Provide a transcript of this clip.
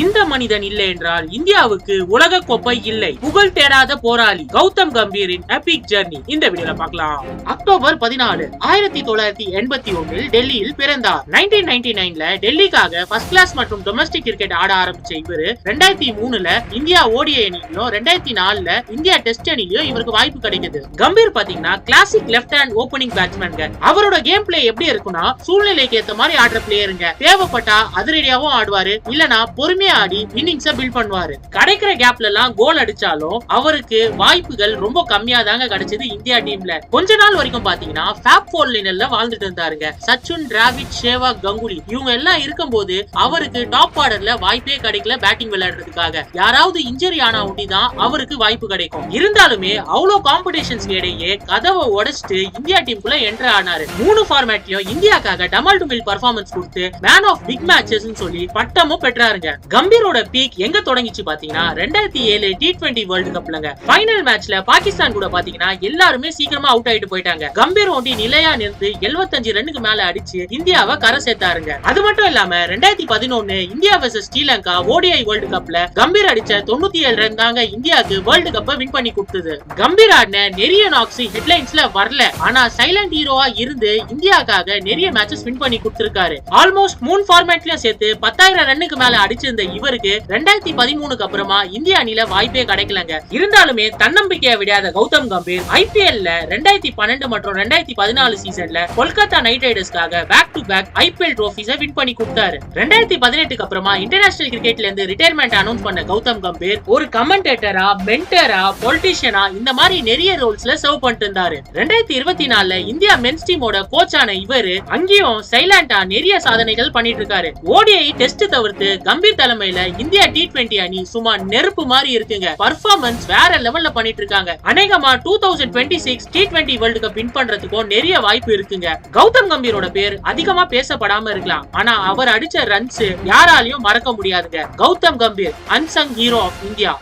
இந்த மனிதன் இல்லை என்றால் இந்தியாவுக்கு உலக கோப்பை இல்லை. புகழ் தேடாத போராளி கௌதம் கம்பீரின் எபிக் ஜெர்னி இந்த வீடியோல பார்க்கலாம். அக்டோபர் பதினாலு ஆயிரத்தி தொள்ளாயிரத்தி எண்பத்தி ஒன்னில் டெல்லியில் பிறந்தார். நைன்டீன் நைன்டி நைன்ல டெல்லிக்காக ஃபர்ஸ்ட் கிளாஸ் மற்றும் டொமஸ்டிக் கிரிக்கெட் ஆட ஆரம்பிச்ச இவரு ரெண்டாயிரத்தி மூணுல இந்தியா ஓடிய அணியிலும் ரெண்டாயிரத்தி நாலுல இந்தியா டெஸ்ட் அணியிலும் இவருக்கு வாய்ப்பு கிடைக்குது. கம்பீர் பாத்தீங்கன்னா கிளாசிக் லெஃப்ட் ஹேண்ட் ஓப்பனிங் பேட்ஸ்மேன்ங்க அவரோட கேம் பிளே எப்படி இருக்கும்னா சூழ்நிலைக்கு ஏத்த மாதிரி ஆடுற பிளேயருங்க தேவைப்பட்டா அதிரடியாவும் ஆடுவாரு. இல்லனா பொறுமையா ஆடி இன்னிங்ஸ பில்ட் பண்ணுவாரு. கிடைக்கிற கேப்ல எல்லாம் கோல் அடிச்சாலும் அவருக்கு வாய்ப்புகள் ரொம்ப கம்மியா தாங்க கிடைச்சது இந்தியா டீம்ல கொஞ்ச நாள் வரைக்கும் பாத்தீங்கன்னா ஃபேப் ஃபோர் லைனர்ல வாழ்ந்துட்டு இருந்தாருங்க. சச்சின் டிராவிட் சேவாக் கங்குலி இவங்க எல்லாம் இருக்கும்போது அவருக்கு டாப் ஆர்டர்ல வாய்ப்பே கிடைக்கல பேட்டிங் விளையாடுறதுக்காக. யாராவது இன்ஜரி ஆனா ஒட்டி தான் அவருக்கு வாய்ப்பு கிடைக்கும். இருந்தாலுமே அவ்வளவு காம்படிஷன்ஸ் இடையே கதவை உடைச்சிட்டு இந்தியா டீமுக்குள்ள என்டர் ஆனாரு. மூணு ஃபார்மேட்லயும் இந்தியாக்காக டமால் டுமில் பர்ஃபார்மன்ஸ் கொடுத்து மேன் ஆஃப் பிக் மேட்சஸ் சொல்லி பட்டமும் பெற்றாருங்க. கம்பீரோட பீக் எங்க தொடங்கிச்சு பாத்தீங்கன்னா ரெண்டாயிரத்தி ஏழு டி டுவெண்டி வேர்ல்டு கப்லங்க ஃபைனல் மேட்ச்ல பாகிஸ்தான் கூட பாத்தீங்கன்னா எல்லாருமே சீக்கிரமா அவுட் ஆயிட்டு போயிட்டாங்க. கம்பீர் ஒண்டி நிலையா நின்று 75 ரன்னுக்கு மேல அடிச்சு இந்தியாவை கரை சேர்த்தாருங்க. அது மட்டும் இல்லாம ரெண்டாயிரத்தி பதினொன்னு India vs Sri Lanka ODI world கப்ல கம்பீர் அடிச்ச தொண்ணூத்தி ஏழு ரன் தாங்க இந்தியாவுக்கு வேர்ல்டு கப்பை வின் பண்ணி கொடுத்தது. கம்பீர் ஆடின நிறைய நாக்ஸ் ஹெட்லைன்ஸ்ல வரல. ஆனா சைலண்ட் ஹீரோவா இருந்து இந்தியாக்காக நிறைய மேட்சஸ் வின் பண்ணி கொடுத்திருக்காரு. ஆல்மோஸ்ட் மூணு ஃபார்மேட்லயும் சேர்த்து பத்தாயிரம் ரன்னுக்கு மேல அடிச்சிருந்த இவருக்கு ரெண்டாயிரத்தி பதிமூணுக்கு அப்புறமா இந்திய அணில வாய்ப்பே கிடைக்கலங்க. இருந்தாலுமே தன்னம்பிக்கையை விடாத கௌதம் கம்பீர் ஐபிஎல்ல ரெண்டாயிரத்தி பன்னெண்டு மற்றும் ரெண்டாயிரத்தி பதினாலு சீசன்ல Kolkata night ரைடர்ஸ்க்காக back to back IPL trophies win பண்ணி கொடுத்தாரு. ரெண்டாயிரத்தி பதினெட்டுக்கு அப்புறமா இன்டர்நேஷனல் கிரிக்கெட்ல இருந்து ரிட்டையர்மெண்ட் அனௌன்ஸ் பண்ண கௌதம் கம்பீர் ஒரு கமெண்டேட்டரா மென்டரா பொலிட்டிஷியனா இந்த மாதிரி நிறைய ரோல்ஸ்ல சர்வ் பண்ணிட்டு இருந்தாரு. ரெண்டாயிரத்தி இருபத்தி நாலுல இந்தியா மென்ஸ் டீமோட கோச்சான இவரு அங்கேயும் சைலண்டா நிறைய சாதனைகள் பண்ணிட்டு இருக்காரு. ஓடிஐ டெஸ்ட் தவிர்த்து கம்பீர் தலைமையில இந்தியா டி டுவெண்டி அணி சும்மா நெருப்பு மாதிரி இருக்குங்க. பர்ஃபார்மன்ஸ் வேற லெவல்ல பண்ணிட்டு இருக்காங்க அநேகமா two thousand twenty six T twenty world cup win பண்றதுக்கும் நிறைய வாய்ப்பு இருக்குங்க. கௌதம் கம்பீரோட பேர் அதிகமா பேசப்படாம இருக்கலாம். ஆனா அவர் அடிச்ச ரன்ஸ் யாராலையும் மறக்க முடியாதுங்க. Gautam Gambhir unsung hero of India